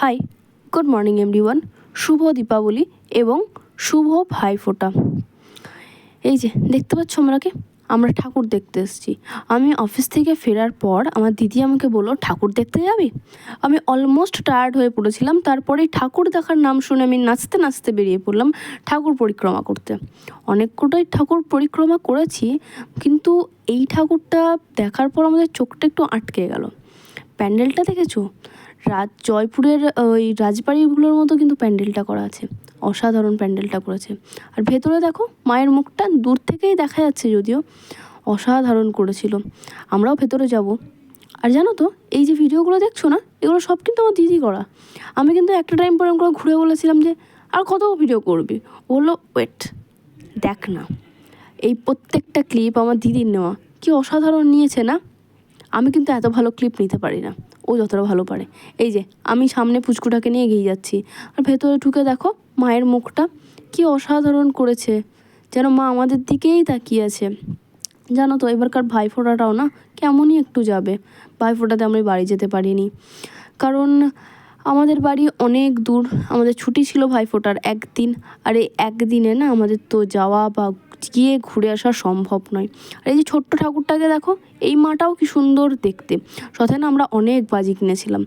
High good morning everyone শুভ দীপাবলি এবং শুভ ভাইফোঁটা এই যে, দেখতে পাচ্ছ আমরাকে আমরা ঠাকুর দেখতে এসেছি। আমি অফিস থেকে ফেরার পর আমার দিদি আমাকে বলল, ঠাকুর দেখতে যাবি? আমি অলমোস্ট টায়ার্ড হয়ে পড়েছিলাম। তারপরেই ঠাকুর দেখার নাম শুনে আমি নাচতে নাচতে বেরিয়ে পড়লাম ঠাকুর পরিক্রমা করতে। অনেক কটাই ঠাকুর পরিক্রমা করেছি, কিন্তু এই ঠাকুরটা দেখার পর আমাদের চোখটা একটু আটকে গেল। প্যান্ডেলটা দেখেছ? রাজ, জয়পুরের ওই রাজবাড়িগুলোর মতো কিন্তু প্যান্ডেলটা করা আছে। অসাধারণ প্যান্ডেলটা করেছে। আর ভেতরে দেখো, মায়ের মুখটা দূর থেকেই দেখা যাচ্ছে যদিও অসাধারণ করেছিল। আমরাও ভেতরে যাব। আর জানো তো, এই যে ভিডিওগুলো দেখছ না, এগুলো সব কিন্তু আমার দিদি করা। আমি কিন্তু একটা টাইম পরে করে ঘুরে বলেছিলাম যে, আর কত ভিডিও করবি? বলল, ওয়েট, দেখ না। এই প্রত্যেকটা ক্লিপ আমার দিদির নেওয়া। কি অসাধারণ নিয়েছে না? আমি কিন্তু এত ভালো ক্লিপ নিতে পারি না। ও যতটা ভালো পারে। এই যে, আমি সামনে পুচকুটাকে নিয়ে এগিয়ে যাচ্ছি। আর ভেতরে ঢুকে দেখো, মায়ের মুখটা কি অসাধারণ করেছে। যেন মা আমাদের দিকেই তাকিয়ে আছে। জানো তো, এবারকার ভাইফোঁটাটাও না কেমনই একটু যাবে। ভাইফোঁটাতে আমরা বাড়ি যেতে পারিনি। কারণ আমাদের বাড়ি অনেক দূর, আমাদের ছুটি ছিল ভাইফোঁটার একদিন। আর এই একদিনে না আমাদের তো যাওয়া বা গিয়ে ঘুরে আসা সম্ভব নয়। আর এই যে ছোট্ট ঠাকুরটাকে দেখো, এই মাটাও কি সুন্দর দেখতে। সথেন আমরা অনেক বাজি কিনেছিলাম।